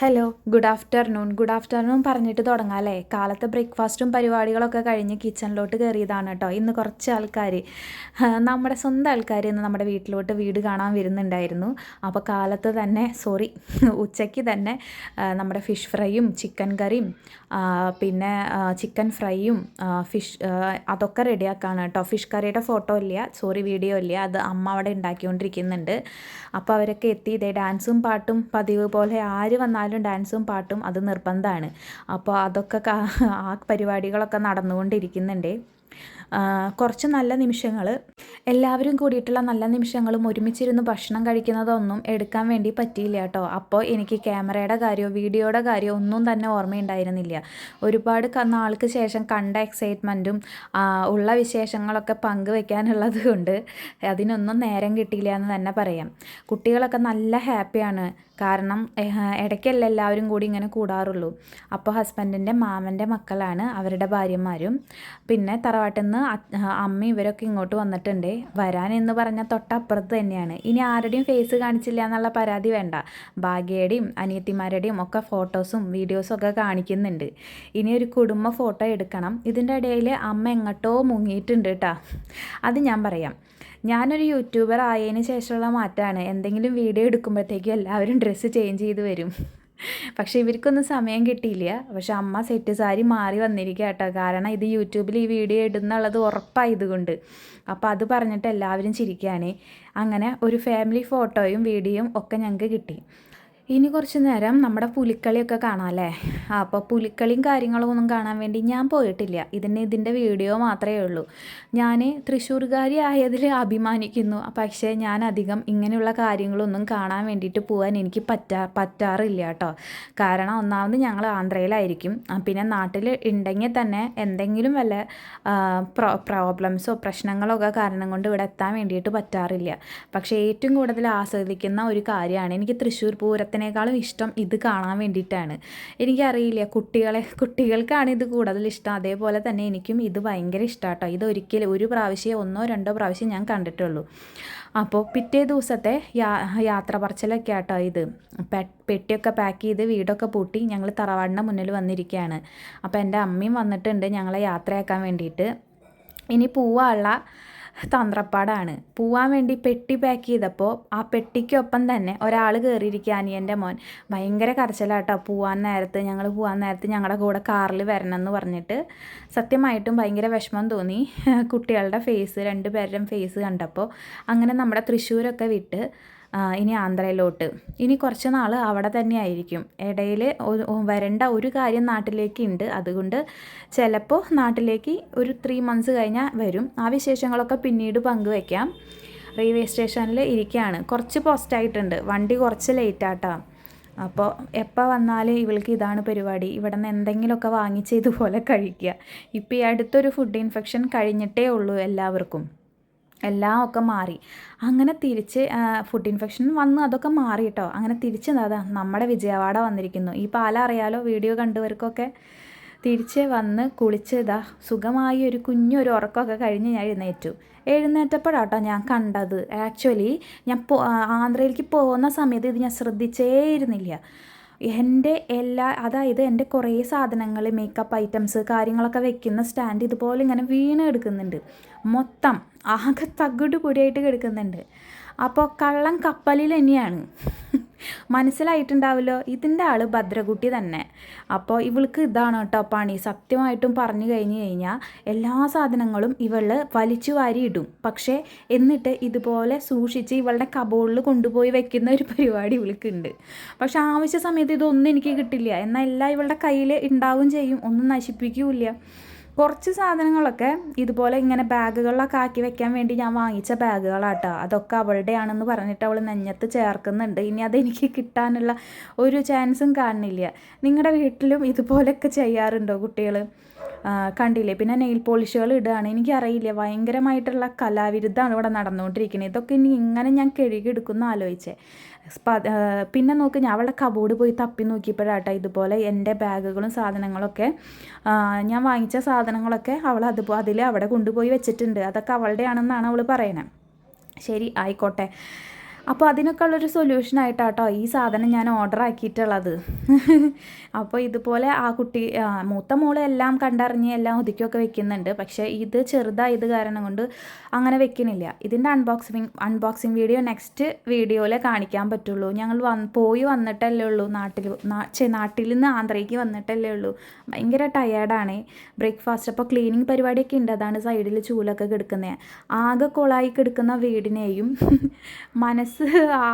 Hello good afternoon good afternoon പറഞ്ഞിട്ട് തുടങ്ങാം അല്ലേ? കാലത്തെ ബ്രേക്ക്ഫാസ്റ്റും പരിപാടികളൊക്കെ കഴിഞ്ഞ് കിച്ചണിലോട്ട് കയറിയതാണ് കേട്ടോ. ഇന്ന് കുറച്ച് ആൾക്കാർ നമ്മുടെ സ്വന്തം ആൾക്കാർ ഇന്ന് നമ്മുടെ വീട്ടിലോട്ട് വീട് കാണാൻ വരുന്നുണ്ടായിരുന്നു. അപ്പോൾ കാലത്ത് തന്നെ സോറി ഉച്ചയ്ക്ക് തന്നെ നമ്മുടെ ഫിഷ് ഫ്രൈയും ചിക്കൻ കറിയും പിന്നെ ചിക്കൻ ഫ്രൈയും ഫിഷ് അതൊക്കെ റെഡിയാക്കാണ് കേട്ടോ. ഫിഷ് കറിയുടെ ഫോട്ടോ ഇല്ല സോറി വീഡിയോ ഇല്ല. അത് അമ്മ അവിടെ ഉണ്ടാക്കിക്കൊണ്ടിരിക്കുന്നുണ്ട്. അപ്പോൾ അവരൊക്കെ എത്തി. ഇതേ ഡാൻസും പാട്ടും പതിവ് പോലെ ആര് വന്നാലും ഡാൻസും പാട്ടും അത് നിർബന്ധമാണ്. അപ്പോൾ അതൊക്കെ ആ പരിപാടികളൊക്കെ നടന്നുകൊണ്ടിരിക്കുന്നുണ്ട്. കുറച്ച് നല്ല നിമിഷങ്ങൾ എല്ലാവരും കൂടിയിട്ടുള്ള നല്ല നിമിഷങ്ങളും ഒരുമിച്ചിരുന്ന് ഭക്ഷണം കഴിക്കുന്നതൊന്നും എടുക്കാൻ വേണ്ടി പറ്റിയില്ല കേട്ടോ. അപ്പോൾ എനിക്ക് ക്യാമറയുടെ കാര്യമോ വീഡിയോയുടെ കാര്യമോ ഒന്നും തന്നെ ഓർമ്മയുണ്ടായിരുന്നില്ല. ഒരുപാട് നാൾക്ക് ശേഷം കണ്ട എക്സൈറ്റ്മെന്റും ഉള്ള വിശേഷങ്ങളൊക്കെ പങ്കുവെക്കാനുള്ളത് കൊണ്ട് അതിനൊന്നും നേരം കിട്ടിയില്ല എന്ന് തന്നെ പറയാം. കുട്ടികളൊക്കെ നല്ല ഹാപ്പിയാണ് കാരണം ഇടയ്ക്കല്ല എല്ലാവരും കൂടി ഇങ്ങനെ കൂടാറുള്ളൂ. അപ്പോൾ ഹസ്ബൻഡിന്റെ മാമന്റെ മക്കളാണ് അവരുടെ ഭാര്യമാരും. പിന്നെ തറവാട്ടിൽ അമ്മ ഇവരൊക്കെ ഇങ്ങോട്ട് വന്നിട്ടുണ്ട്. വരാൻ എന്ന് പറഞ്ഞാൽ തൊട്ടപ്പുറത്ത് തന്നെയാണ്. ഇനി ആരുടെയും ഫേസ് കാണിച്ചില്ല എന്നുള്ള പരാതി വേണ്ട. ഭാഗ്യയുടെയും അനിയത്തിമാരുടെയും ഒക്കെ ഫോട്ടോസും വീഡിയോസും ഒക്കെ കാണിക്കുന്നുണ്ട്. ഇനി ഒരു കുടുംബ ഫോട്ടോ എടുക്കണം. ഇതിന്റെ ഇടയിൽ അമ്മ എങ്ങോട്ടോ മുങ്ങിയിട്ടുണ്ട് കേട്ടോ അത് ഞാൻ പറയാം. ഞാനൊരു യൂട്യൂബർ ആയതിന് ശേഷമുള്ള മാറ്റമാണ്. എന്തെങ്കിലും വീഡിയോ എടുക്കുമ്പോഴത്തേക്കും എല്ലാവരും ഡ്രസ്സ് ചേഞ്ച് ചെയ്ത് വരും. പക്ഷേ ഇവർക്കൊന്നും സമയം കിട്ടിയില്ല. പക്ഷെ അമ്മ സെറ്റ് സാരി മാറി വന്നിരിക്കുക കേട്ടോ. കാരണം ഇത് യൂട്യൂബിൽ ഈ വീഡിയോ ഇടുന്നുള്ളത് ഉറപ്പായതുകൊണ്ട്. അപ്പോൾ അത് പറഞ്ഞിട്ട് എല്ലാവരും ചിരിക്കുകയാണ്. അങ്ങനെ ഒരു ഫാമിലി ഫോട്ടോയും വീഡിയോയും ഒക്കെ ഞങ്ങൾക്ക് കിട്ടി. ഇനി കുറച്ച് നേരം നമ്മുടെ പുലിക്കളിയൊക്കെ കാണാം അല്ലേ അപ്പോൾ പുലിക്കളിയും കാര്യങ്ങളും ഒന്നും കാണാൻ വേണ്ടി ഞാൻ പോയിട്ടില്ല. ഇതിന് ഇതിന്റെ വീഡിയോ മാത്രമേ ഉള്ളൂ. ഞാൻ തൃശ്ശൂർകാരി ആയതിൽ അഭിമാനിക്കുന്നു. പക്ഷേ ഞാൻ അധികം ഇങ്ങനെയുള്ള കാര്യങ്ങളൊന്നും കാണാൻ വേണ്ടിയിട്ട് പോകാൻ എനിക്ക് പറ്റാ പറ്റാറില്ല കേട്ടോ. കാരണം ഒന്നാമത് ഞങ്ങൾ ആന്ധ്രയിലായിരിക്കും. പിന്നെ നാട്ടിൽ ഉണ്ടെങ്കിൽ തന്നെ എന്തെങ്കിലും വല്ല പ്രോ പ്രോബ്ലംസോ പ്രശ്നങ്ങളോ ഒക്കെ കാരണം കൊണ്ട് ഇവിടെ എത്താൻ വേണ്ടിയിട്ട് പറ്റാറില്ല. പക്ഷേ ഏറ്റവും കൂടുതൽ ആസ്വദിക്കുന്ന ഒരു കാര്യമാണ് എനിക്ക് തൃശ്ശൂർ പൂരത്തിനേക്കാളും ഇഷ്ടം ഇത് കാണാൻ വേണ്ടിയിട്ടാണ്. എനിക്കറിയില്ല കുട്ടികളെ കുട്ടികൾക്കാണ് ഇത് കൂടുതൽ ഇഷ്ടം. അതേപോലെ തന്നെ എനിക്കും ഇത് ഭയങ്കര ഇഷ്ടമാട്ടോ ഇത് ഒരിക്കലും ഒരു പ്രാവശ്യം ഒന്നോ രണ്ടോ പ്രാവശ്യം ഞാൻ കണ്ടിട്ടുള്ളൂ. അപ്പോൾ പിറ്റേ ദിവസത്തെ യാ യാത്ര പറച്ചിലൊക്കെ ആട്ടോ ഇത്. പെട്ടിയൊക്കെ പാക്ക് ചെയ്ത് വീടൊക്കെ പൂട്ടി ഞങ്ങൾ തറവാടിന്റെ മുന്നിൽ വന്നിരിക്കുകയാണ്. അപ്പോൾ എന്റെ അമ്മയും വന്നിട്ടുണ്ട് ഞങ്ങളെ യാത്രയാക്കാൻ വേണ്ടിയിട്ട്. ഇനി പോവാനുള്ള തന്ത്രപ്പാടാണ്. പോവാൻ വേണ്ടി പെട്ടി പാക്ക് ചെയ്തപ്പോൾ ആ പെട്ടിക്കൊപ്പം തന്നെ ഒരാൾ കയറിയിരിക്കുക അനിയന്റെ മോൻ. ഭയങ്കര കരച്ചിലാട്ടോ പോവാൻ നേരത്ത്. ഞങ്ങൾ പോവാൻ നേരത്ത് ഞങ്ങളുടെ കൂടെ കാറിൽ വരണം എന്ന് പറഞ്ഞിട്ട് സത്യമായിട്ടും ഭയങ്കര വിഷമം തോന്നി. കുട്ടികളുടെ ഫേസ് രണ്ടുപേരുടെയും ഫേസ് കണ്ടപ്പോൾ അങ്ങനെ നമ്മുടെ തൃശ്ശൂരൊക്കെ വിട്ട് ഇനി ആന്ധ്രയിലോട്ട്. ഇനി കുറച്ച് നാൾ അവിടെ തന്നെ ആയിരിക്കും. ഇടയിൽ വരേണ്ട ഒരു കാര്യം നാട്ടിലേക്ക് ഉണ്ട്. അതുകൊണ്ട് ചിലപ്പോൾ നാട്ടിലേക്ക് ഒരു ത്രീ മന്ത്സ് കഴിഞ്ഞാൽ വരും. ആ വിശേഷങ്ങളൊക്കെ പിന്നീട് പങ്കുവയ്ക്കാം റെയിൽവേ സ്റ്റേഷനിൽ ഇരിക്കുകയാണ് കുറച്ച് പോസ്റ്റായിട്ടുണ്ട് വണ്ടി കുറച്ച് ലേറ്റാട്ടാ അപ്പോൾ എപ്പോൾ വന്നാലും ഇവൾക്ക് ഇതാണ് പരിപാടി. ഇവിടെ നിന്ന് എന്തെങ്കിലുമൊക്കെ വാങ്ങിച്ച് ഇതുപോലെ കഴിക്കുക. ഇപ്പോൾ ഈ അടുത്തൊരു ഫുഡ് ഇൻഫെക്ഷൻ കഴിഞ്ഞിട്ടേ ഉള്ളൂ എല്ലാവർക്കും. എല്ലാം ഒക്കെ മാറി. അങ്ങനെ തിരിച്ച് ഫുഡ് ഇൻഫെക്ഷൻ വന്ന്. അതൊക്കെ മാറി കേട്ടോ അങ്ങനെ തിരിച്ച് അതാ നമ്മുടെ വിജയവാഡ വന്നിരിക്കുന്നു. ഈ പാല അറിയാലോ? വീഡിയോ കണ്ടവർക്കൊക്കെ. തിരിച്ച് വന്ന് കുളിച്ച് ഇതാ സുഖമായി ഒരു കുഞ്ഞൊരു ഉറക്കമൊക്കെ കഴിഞ്ഞ് ഞാൻ എഴുന്നേറ്റു. എഴുന്നേറ്റപ്പോഴാട്ടോ ഞാൻ കണ്ടത്. ആക്ച്വലി ഞാൻ പോ ആന്ധ്രയിലേക്ക് പോകുന്ന സമയത്ത് ഇത് ഞാൻ ശ്രദ്ധിച്ചേ ഇരുന്നില്ല എന്റെ എല്ലാ അതായത് എന്റെ കുറേ സാധനങ്ങൾ മേക്കപ്പ് ഐറ്റംസ് കാര്യങ്ങളൊക്കെ വെക്കുന്ന സ്റ്റാൻഡ് ഇതുപോലെ ഇങ്ങനെ വീണ് എടുക്കുന്നുണ്ട് മൊത്തം ആകെ തകിട് പൊടിയായിട്ട് കിടക്കുന്നുണ്ട്. അപ്പോൾ കള്ളം കപ്പലിൽ തന്നെയാണ്. മനസ്സിലായിട്ടുണ്ടാവുമല്ലോ ഇതിന്റെ ആൾ ഭദ്രകുട്ടി തന്നെ. അപ്പോൾ ഇവൾക്ക് ഇതാണ് കേട്ടോ പണി. സത്യമായിട്ടും പറഞ്ഞു കഴിഞ്ഞു കഴിഞ്ഞാൽ എല്ലാ സാധനങ്ങളും ഇവൾ വലിച്ചു വാരിയിടും പക്ഷേ എന്നിട്ട് ഇതുപോലെ സൂക്ഷിച്ച് ഇവളുടെ കബോളിൽ കൊണ്ടുപോയി വെക്കുന്ന ഒരു പരിപാടി ഇവൾക്കുണ്ട്. പക്ഷെ ആവശ്യ സമയത്ത് ഇതൊന്നും എനിക്ക് കിട്ടില്ല. എന്നാൽ എല്ലാം ഇവളുടെ കയ്യിൽ ഉണ്ടാവും ചെയ്യും. ഒന്നും നശിപ്പിക്കൂല കുറച്ച് സാധനങ്ങളൊക്കെ ഇതുപോലെ ഇങ്ങനെ ബാഗുകളിലൊക്കെ ആക്കി വെക്കാൻ വേണ്ടി ഞാൻ വാങ്ങിച്ച ബാഗുകളാട്ടോ. അതൊക്കെ അവളുടെയാണെന്ന് പറഞ്ഞിട്ട് അവൾ നെഞ്ഞത്ത് ചേർക്കുന്നുണ്ട്. ഇനി അതെനിക്ക് കിട്ടാനുള്ള ഒരു ചാൻസും കാണുന്നില്ല. നിങ്ങളുടെ വീട്ടിലും ഇതുപോലെയൊക്കെ ചെയ്യാറുണ്ടോ കുട്ടികൾ കണ്ടില്ലേ? പിന്നെ നെയിൽ പോളിഷുകൾ ഇടുകയാണ് എനിക്കറിയില്ല ഭയങ്കരമായിട്ടുള്ള കലാവിരുദ്ധമാണ് ഇവിടെ നടന്നുകൊണ്ടിരിക്കുന്നത്. ഇതൊക്കെ ഇനി ഇങ്ങനെ ഞാൻ കഴുകിയെടുക്കുന്ന ആലോചിച്ചേ. പിന്നെ നോക്ക് ഞാൻ അവളുടെ കബോർഡ് പോയി തപ്പി നോക്കിയപ്പോഴാട്ടോ ഇതുപോലെ എന്റെ ബാഗുകളും സാധനങ്ങളൊക്കെ ഞാൻ വാങ്ങിച്ച സാധനങ്ങളൊക്കെ അവൾ അത് അതിൽ അവിടെ കൊണ്ടുപോയി വെച്ചിട്ടുണ്ട്. അതൊക്കെ അവളുടെയാണെന്നാണ് അവൾ പറയുന്നത് ശരി ആയിക്കോട്ടെ. അപ്പോൾ അതിനൊക്കെ ഉള്ളൊരു സൊല്യൂഷൻ ആയിട്ടാട്ടോ ഈ സാധനം ഞാൻ ഓർഡർ ആക്കിയിട്ടുള്ളത്. അപ്പോൾ ഇതുപോലെ ആ കുട്ടി മൂത്ത മോൾ എല്ലാം കണ്ടറിഞ്ഞ് എല്ലാം ഒതുക്കിയൊക്കെ വെക്കുന്നുണ്ട്. പക്ഷേ ഇത് ചെറുതായത് കാരണം കൊണ്ട് അങ്ങനെ വെക്കണില്ല. ഇതിന്റെ അൺബോക്സിങ് അൺബോക്സിങ് വീഡിയോ നെക്സ്റ്റ് വീഡിയോയിലെ കാണിക്കാൻ പറ്റുള്ളൂ. ഞങ്ങൾ വന്ന് പോയി വന്നിട്ടല്ലേ ഉള്ളൂ. നാട്ടിൽ ചെ നാട്ടിൽ നിന്ന് ആന്ധ്രയ്ക്ക് വന്നിട്ടല്ലേ ഉള്ളൂ. ഭയങ്കര ടയേർഡാണ് ബ്രേക്ക്ഫാസ്റ്റ് അപ്പോൾ ക്ലീനിങ് പരിപാടിയൊക്കെ ഉണ്ട്. അതാണ് സൈഡിൽ ചൂലൊക്കെ കിടക്കുന്നത് ആകെ കൊളായി കിടക്കുന്ന വീടിനെയും മനസ്സ്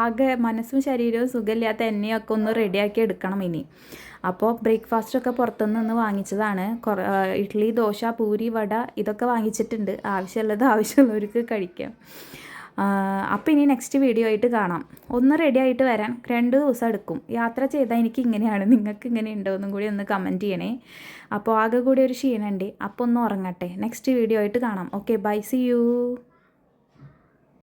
ആകെ മനസ്സും ശരീരവും സുഖമില്ലാത്ത എന്നെയൊക്കെ ഒന്ന് റെഡിയാക്കി എടുക്കണം ഇനി. അപ്പോൾ ബ്രേക്ക്ഫാസ്റ്റൊക്കെ പുറത്തുനിന്ന് നിന്ന് വാങ്ങിച്ചതാണ്. ഇഡ്ഡലി ദോശ പൂരി വട ഇതൊക്കെ വാങ്ങിച്ചിട്ടുണ്ട്. ആവശ്യമുള്ളത് ആവശ്യമുള്ളവർക്ക് കഴിക്കാം. അപ്പോൾ ഇനി നെക്സ്റ്റ് വീഡിയോ ആയിട്ട് കാണാം. ഒന്ന് റെഡി ആയിട്ട് വരാൻ രണ്ട് ദിവസം എടുക്കും. യാത്ര ചെയ്താൽ എനിക്ക് ഇങ്ങനെയാണ്. നിങ്ങൾക്ക് ഇങ്ങനെ ഉണ്ടോ എന്നും കൂടി ഒന്ന് കമന്റ് ചെയ്യണേ. അപ്പോൾ ആകെ കൂടി ഒരു ക്ഷീണമുണ്ട്. അപ്പോൾ ഒന്ന് ഉറങ്ങട്ടെ. നെക്സ്റ്റ് വീഡിയോ ആയിട്ട് കാണാം. Okay bye C U